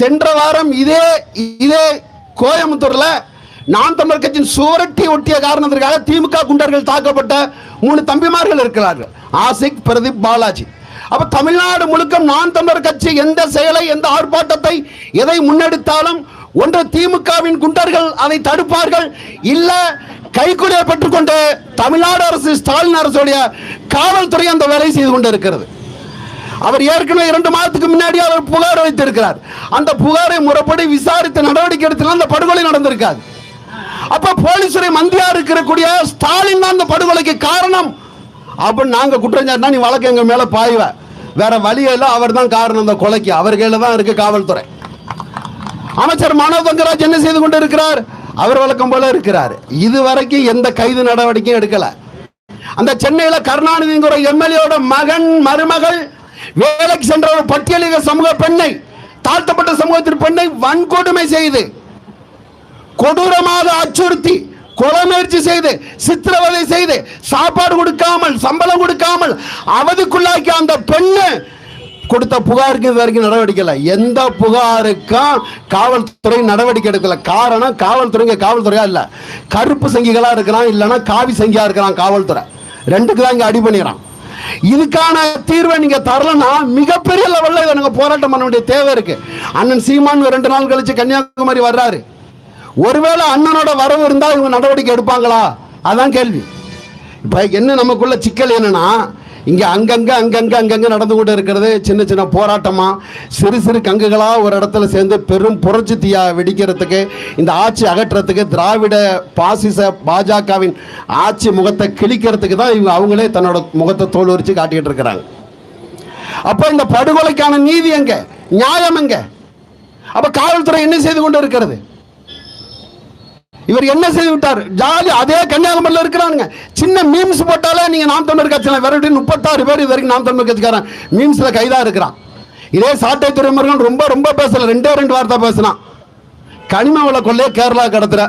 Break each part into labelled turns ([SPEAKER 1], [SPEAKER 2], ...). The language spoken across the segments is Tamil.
[SPEAKER 1] சென்ற வாரம் இதே இதே கோயம்புத்தூர்ல நான் தமிழர் கட்சியின் சுவரட்டி ஒட்டிய காரணத்திற்காக திமுக குண்டர்கள் தாக்கப்பட்ட மூணு தம்பிமார்கள் இருக்கிறார்கள். ஆசிக் பிரதீப் பாலாஜி. அப்ப தமிழ்நாடு முழுக்க நான் தமிழர் கட்சி எந்த செயலை எந்த ஆர்ப்பாட்டத்தை எதை முன்னெடுத்தாலும் ஒன்று திமுகவின் குண்டர்கள் அதை தடுப்பார்கள். இல்ல கைக்குலியை பெற்றுக்கொண்டு தமிழ்நாடு அரசு ஸ்டாலின் அரசுடைய காவல்துறை அந்த வேலையை செய்து கொண்டிருக்கிறது. அவர் ஏற்கனவே இரண்டு மாதத்துக்கு முன்னாடி அவர் புகார் வைத்திருக்கிறார் அந்த புகாரை முறைப்படி விசாரித்த நடவடிக்கை எடுத்தால் அந்த படுகொலை நடந்திருக்காது. அப்ப போலீசுரை மந்தியா இருக்கக்கூடிய ஸ்டாலின் தான் அந்த படுகொலைக்கு காரணம். அப்படின்னு நாங்க குற்றஞ்சாட்டினா நீ வழக்கு எங்க மேல பாய்வ. வேற வழியில அவர் தான் காரணம் அந்த கொலைக்கு. அவர் கையில தான் இருக்கு காவல்துறை. அமைச்சர் மனோ தங்கராஜ் என்ன செய்து கொண்டு இருக்கிறார் அவர் வழக்கம் போல இருக்கிறார். இது வரைக்கும் எந்த கைது நடவடிக்கையும் எடுக்கல. அந்த சென்னையில கருணாநிதிங்கிற எம்எல்ஏட மகன் மருமகள் வேலைக்கு சென்ற ஒரு பட்டியலிக சமூக பெண்ணை தாழ்த்தப்பட்ட சமூகத்தின் பெண்ணை வன்கொடுமை செய்து கொடூரமாக அச்சுறுத்தி கொலை முயற்சி செய்து சித்திரவதை செய்து சாப்பாடு கொடுக்காமல் சம்பளம் கொடுக்காமல் அவதிக்குள்ளாக்கி அந்த பெண்ணு கொடுத்த புகாருக்கு இது வரைக்கும் நடவடிக்கை இல்லை எந்த புகாருக்கும் காவல்துறை நடவடிக்கை எடுக்கல. காரணம் காவல்துறைங்க காவல்துறையா இல்லை. கருப்பு சங்கிகளா இருக்கிறான் இல்லைன்னா காவி சங்கியா இருக்கிறான் காவல்துறை. ரெண்டுக்கு தான் இங்கே அடி பண்ணிடுறான் இதுக்கான தீர்வை நீங்க தரலன்னா மிகப்பெரிய லெவல்ல இதை நாங்கள் போராட்டம் பண்ண வேண்டிய தேவை இருக்கு. அண்ணன் சீமான் ரெண்டு நாள் கழிச்சு கன்னியாகுமரி வர்றாரு. ஒருவேளை அண்ணனோட வரவு இருந்தா இவங்க நடவடிக்கை எடுப்பாங்களா? அதான் கேள்வி. இப்போ என்ன நமக்குள்ள சிக்கல் என்னன்னா இங்க அங்கங்க அங்கங்க அங்கங்க நடந்து கொண்டு இருக்கிறது. சின்ன சின்ன போராட்டமா. சிறு சிறு கங்குகளா ஒரு இடத்துல சேர்ந்து பெரும் புரட்சி தீயா வெடிக்கிறதுக்கு இந்த ஆட்சி அகற்றத்துக்கு திராவிட பாசிச பாஜகவின் ஆட்சி முகத்தை கிழிக்கிறதுக்கு தான் இவங்க அவங்களே தன்னோட முகத்தை தோல் உரிச்சு காட்டிக்கிட்டு இருக்கிறாங்க. அப்ப இந்த படுகொலைக்கான நீதி எங்க? நியாயம் எங்க? அப்ப காவல்துறை என்ன செய்து கொண்டு இருக்கிறது? இவர் என்ன செய்து விட்டார் ஜாலி அதே கன்னியாகுமரியில் இருக்கிறானுங்க. சின்ன மீம்ஸ் போட்டாலே நீங்க நாம் தமிழர் கட்சியில் விரட்டி முப்பத்தாறு பேர் இது வரைக்கும் நாம் தமிழர் கட்சிக்காரன். மீம்ஸ்ல கைதா இருக்கிறான். இதே சாட்டை துறைமுருகன் ரொம்ப ரொம்ப பேசல. ரெண்டே ரெண்டு வார்த்தை பேசினான். கனிம வள கொள்ளையை கேரளா கடத்துற.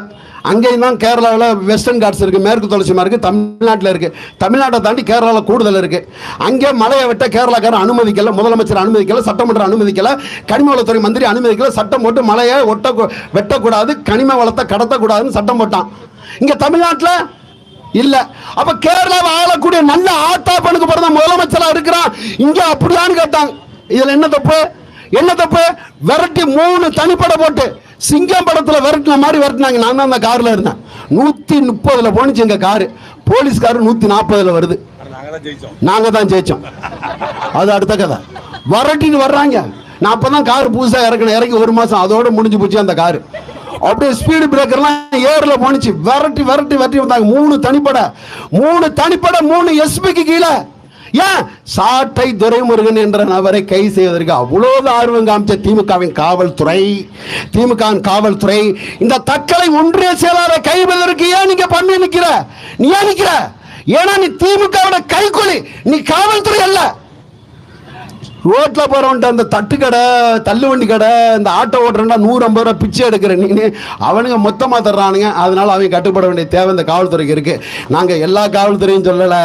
[SPEAKER 1] அங்கேயும் தான் கேரளாவில் வெஸ்டர்ன் காட்ஸ் இருக்குது மேற்கு தொடர்ச்சி மாதிரி இருக்குது தமிழ்நாட்டில் இருக்குது தமிழ்நாட்டை தாண்டி கேரளாவில் கூடுதல் இருக்குது அங்கே மலையை வெட்ட கேரளாக்காரன் அனுமதிக்கல முதலமைச்சர் அனுமதிக்கல சட்டமன்றம் அனுமதிக்கல கனிம வளத்துறை மந்திரி அனுமதிக்கல சட்டம் போட்டு மலையை ஒட்ட வெட்டக்கூடாது கனிம வளத்தை கடத்தக்கூடாதுன்னு சட்டம் போட்டான். இங்கே தமிழ்நாட்டில் இல்ல. அப்ப கேரளாவை ஆளக்கூடிய நல்ல ஆத்தாப்பனுக்கு பிறந்த முதலமைச்சரா இருக்கிறான். இங்க அப்படியான்னு கேட்டாங்க இதுல என்ன தப்பு? என்ன தப்பு? விரட்டி மூணு தனிப்பட போட்டு சிங்கம் படத்தில் விரட்டின மாதிரி விரட்டினாங்க. நான் தான் அந்த காரில் இருந்தேன். நூற்றி முப்பதில் போனுச்சு எங்கள் காரு. போலீஸ்காரு நூற்றி நாற்பதில் வருது. நாங்கள் தான் ஜெயிச்சோம். அது அடுத்த கதை. வரட்டின்னு வர்றாங்க. நான் அப்பதான் கார் புதுசாக இறக்கணும் இறக்கி ஒரு மாதம் அதோட முடிஞ்சு போச்சு அந்த காரு. அப்படியே ஸ்பீடு பிரேக்கர்லாம் ஏரில் போனுச்சு விரட்டி விரட்டி விரட்டி வந்தாங்க. மூணு தனிப்பட. மூணு தனிப்பட மூணு எஸ்பிக்கு கீழே. ஏன்? சாட்டை துரைமுருகன் என்ற நபரை கை செய்வதற்கு அவ்வளவு ஆர்வம் காமிச்ச திமுகவின் காவல்துறை திமுகவின் காவல்துறை இந்த தக்கலை ஒன்றிய செயலாளரை கைவிடுவதற்கு ஏன் நீங்க பண்ணி நிக்கிற? நீ ஏன் நிக்கிற? ஏன்னா நீ திமுகவோட கைகொலி நீ காவல்துறை அல்ல. ரோட்டில் போகிறவன்ட்டு அந்த தட்டு கடை தள்ளுவண்டி கடை இந்த ஆட்டோ ஓட்டுறா நூறு ஐம்பது ரூபா பிச்சை எடுக்கிறேன் நீ அவனுங்க மொத்தமாக தர்றானுங்க. அதனால அவங்க கட்டுப்பட வேண்டிய தேவை இந்த காவல்துறைக்கு இருக்கு. நாங்கள் எல்லா காவல்துறையும் சொல்லலை.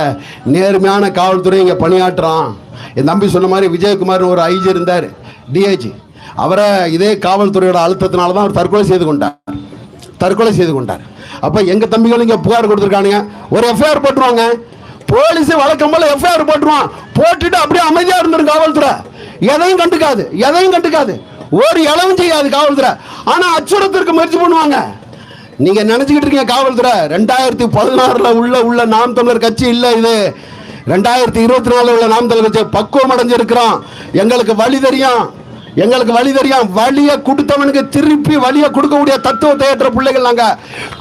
[SPEAKER 1] நேர்மையான காவல்துறை இங்கே பணியாற்றுறோம் என் தம்பி சொன்ன மாதிரி விஜயகுமார் ஒரு ஐஜி இருந்தார் டிஐஜி அவரை இதே காவல்துறையோட அழுத்தத்தினால தான் அவர் தற்கொலை செய்து கொண்டார். தற்கொலை செய்து கொண்டார். அப்போ எங்கள் தம்பிகளும் இங்கே புகார் கொடுத்துருக்கானுங்க. ஒரு எஃப்ஐஆர் போட்டுருவாங்க. போலீஸ் வழக்கம் போல எஃப்ஐஆர் போட்டுருவான். போட்டுட்டு அப்படியே அமைதியா இருந்திரும் காவல்துறை. எதையும் கண்டுக்காது எதையும் கண்டுக்காது. ஒரு இளவும் செய்யாது காவல்துறை. ஆனா அச்சுறுத்திற்கு முயற்சி பண்ணுவாங்க. நீங்க நினைச்சுக்கிட்டு இருக்கீங்க காவல்துறை ரெண்டாயிரத்தி பதினாறுல உள்ள உள்ள நாம் தமிழர் கட்சி இல்ல இது. ரெண்டாயிரத்தி இருபத்தி நாலு உள்ள நாம் தமிழர் கட்சி பக்குவம் அடைஞ்சிருக்கிறோம் எங்களுக்கு வழி தெரியும். எங்களுக்கு வழி தெரியும். வழியை கொடுத்தவனுக்கு திருப்பி வழியை கொடுக்கக்கூடிய தத்துவத்தை ஏற்ற பிள்ளைகள் நாங்க.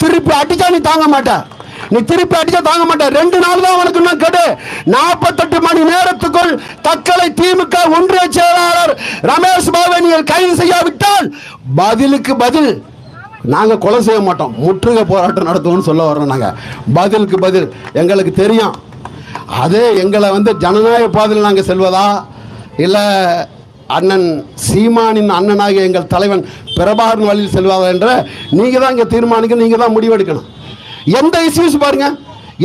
[SPEAKER 1] திருப்பி அடிச்சா நீ தாங்க மாட்டேன். நீ திருப்பி அடிச்சா தாங்க மாட்டேன். ரெண்டு நாள் தான் உனக்கு இன்னும் கெடு. நாற்பத்தெட்டு மணி நேரத்துக்குள் தக்கலை திமுக ஒன்றிய செயலாளர் ரமேஷ் பாவனியில் கைது செய்யாவிட்டால் பதிலுக்கு பதில் நாங்கள் கொலை செய்ய மாட்டோம். முற்றுகை போராட்டம் நடத்துவோம்னு சொல்ல வரோம் நாங்கள் பதிலுக்கு பதில் எங்களுக்கு தெரியும். அதே எங்களை வந்து ஜனநாயக பாதையில் நாங்கள் செல்வதா? இல்லை அண்ணன் சீமானின் அண்ணனாகிய எங்கள் தலைவன் பிரபாகரன் வழியில் செல்வாதா என்ற நீங்கள் தான் இங்கே தீர்மானிக்க நீங்கள் தான் முடிவெடுக்கணும். எந்த இஷ்யூஸ் பாருங்க?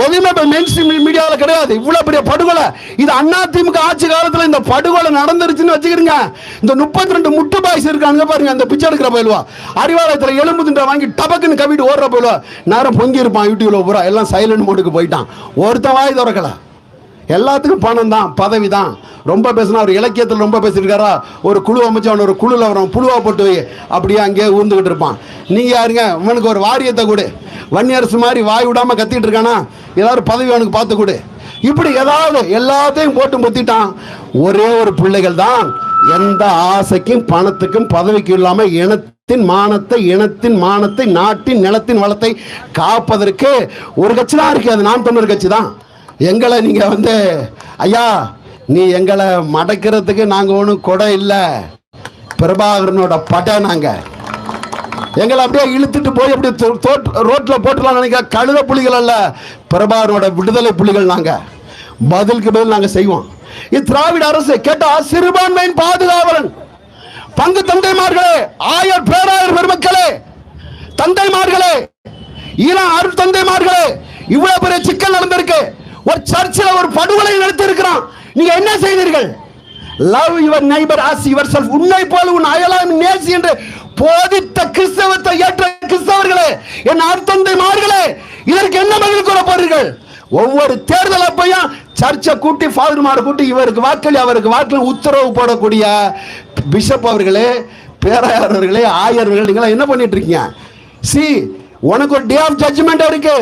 [SPEAKER 1] எதுவுமே இப்போ மெயின் மீடியாவில் கிடையாது. இவ்வளோ பெரிய படுகொலை. இது அண்ணா திமுக ஆட்சி காலத்தில் இந்த படுகொலை நடந்துருச்சுன்னு வச்சுக்கிறீங்க இந்த முப்பத்தி ரெண்டு முட்டு பாய்ஸ் இருக்கானுங்க பாருங்க அந்த பிச்சை எடுக்கிற போயிடுவா அறிவாலயத்தில் எலும்பு தின்ற வாங்கி டபக்குன்னு கவிட்டு ஓடுற போயிடுவா நேரம் பொங்கி இருப்பான் யூடியூப்ல பூரா. எல்லாம் சைலண்ட் மோடுக்கு போயிட்டான். ஒருத்தன் வாய் திறக்கல. எல்லாத்துக்கும் பணம் தான் பதவி தான். ரொம்ப பேசினா அவர் இலக்கியத்தில் ரொம்ப பேசியிருக்காரா? ஒரு குழு அமைச்சு அவன் ஒரு குழுவில் அவன் புழுவா போட்டு அப்படியே அங்கேயே ஊர்ந்துக்கிட்டு இருப்பான். நீங்கள் யாருங்க? இவனுக்கு ஒரு வாரியத்தை கொடு. வன்னியரசு மாதிரி வாய் விடாமல் கத்திட்டு இருக்கானா? ஏதாவது பதவி அவனுக்கு பார்த்து கொடு. இப்படி ஏதாவது எல்லாத்தையும் போட்டு முத்திட்டான். ஒரே ஒரு பிள்ளைகள் தான். எந்த ஆசைக்கும் பணத்துக்கும் பதவிக்கும் இல்லாமல் இனத்தின் மானத்தை இனத்தின் மானத்தை நாட்டின் நிலத்தின் வளத்தை காப்பதற்கு ஒரு கட்சி தான் இருக்கு. அது நாம் தமிழர் கட்சி தான். எங்களை நீங்கள் வந்து ஐயா நீ எங்களை மடக்கிறதுக்கு நாங்கள் ஒன்றும் கொடை இல்லை. பிரபாகரனோட படம் நாங்கள் எங்களை அப்படியே இழுத்துட்டு போய் அப்படியே ரோட்டில் போட்டுலாம் நினைக்க கழுத புலிகள் அல்ல பிரபாரோட விடுதலை புலிகள் நாங்கள் பதிலுக்கு பதில் நாங்கள் செய்வோம். இது திராவிட அரசு கேட்டா சிறுபான்மையின் பாதுகாவலன். பங்கு தந்தைமார்களே ஆயர் பேராயர் பெருமக்களே தந்தைமார்களே ஈழம் அருள் தந்தைமார்களே இவ்வளவு பெரிய சிக்கல் நடந்திருக்கு. ஒரு சர்ச்சில் ஒரு படுகொலை நடத்தி இருக்கிறான் நீங்க என்ன செய்தீர்கள்? Love your neighbour as yourself உன்னை போல உன் அயலாம் நேசி என்று போதித்த கிறிஸ்தவத்தை ஏற்ற கிறிஸ்தவர்களே என் அர்த்தந்தைமார்களே இதற்கு என்ன பதில் கூற போறீர்கள்? ஒவ்வொரு தேர்தல் அப்பையும் சர்ச்சை கூட்டி ஃபாதர்மாரை கூட்டி இவருக்கு வாக்களி அவருக்கு வாக்களி உத்தரவு போடக்கூடிய பிஷப் அவர்களே பேராயர் அவர்களே ஆயர்கள் நீங்களாம் என்ன பண்ணிட்டு இருக்கீங்க? சி உனக்கு ஒரு டே ஆஃப் ஜட்ஜ்மெண்ட் இருக்கு.